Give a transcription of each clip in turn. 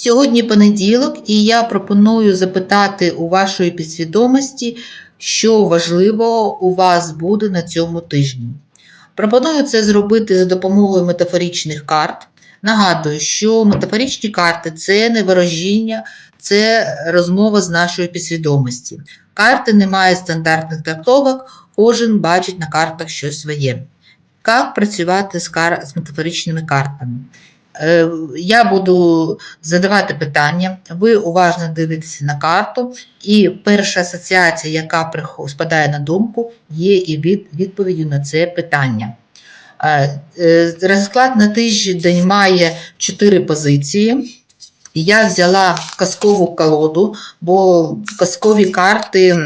Сьогодні понеділок, і я пропоную запитати у вашої підсвідомості, що важливого у вас буде на цьому тижні. Пропоную це зробити за допомогою метафоричних карт. Нагадую, що метафоричні карти це не ворожіння, це розмова з нашою підсвідомості. Карти не мають стандартних трактовок, кожен бачить на картах щось своє. Як працювати з, кар... з метафоричними картами? Е, Я буду задавати питання, ви уважно дивитеся на карту, і перша асоціація, яка спадає на думку, є і від, відповіддю на це питання. Е, е, Розклад на тиждень має чотири позиції. Я взяла казкову колоду, бо казкові карти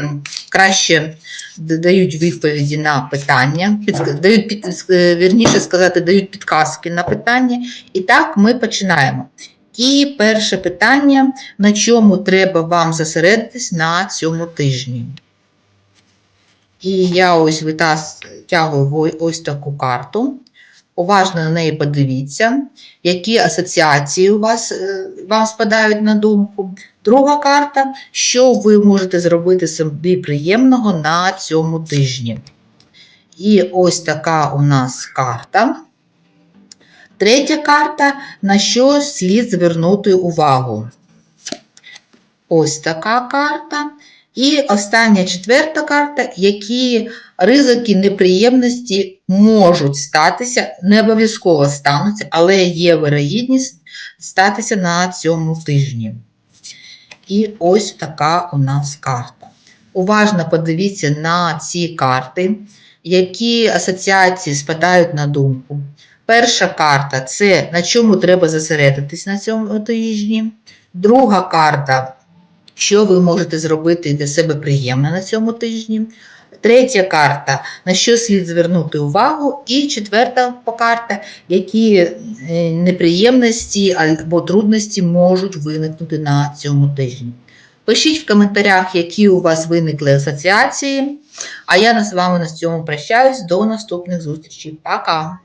краще дають відповіді на питання, підск- дають під, е, вірніше сказати, дають підказки на питання. І так ми починаємо. І перше питання: на чому треба вам зосередитись на цьому тижні? І я ось витягую ось таку карту. Уважно на неї подивіться, які асоціації у вас е, вам спадають на думку. Друга карта, що ви можете зробити собі приємного на цьому тижні. І ось така у нас карта. Третя карта, на що слід звернути увагу. Ось така карта. І остання четверта карта, які ризики, неприємності можуть статися, не обов'язково стануться, але є вирогідність статися на цьому тижні. І ось така у нас карта. Уважно подивіться на ці карти, які асоціації спадають на думку. Перша карта це на чому треба зосередитись на цьому тижні. Друга карта що ви можете зробити для себе приємне на цьому тижні. Третя карта, на що слід звернути увагу. І четверта карта, які е, неприємності або трудності можуть виникнути на цьому тижні. Пишіть в коментарях, які у вас виникли асоціації. А я з вами на цьому прощаюсь. До наступних зустрічей. Пока!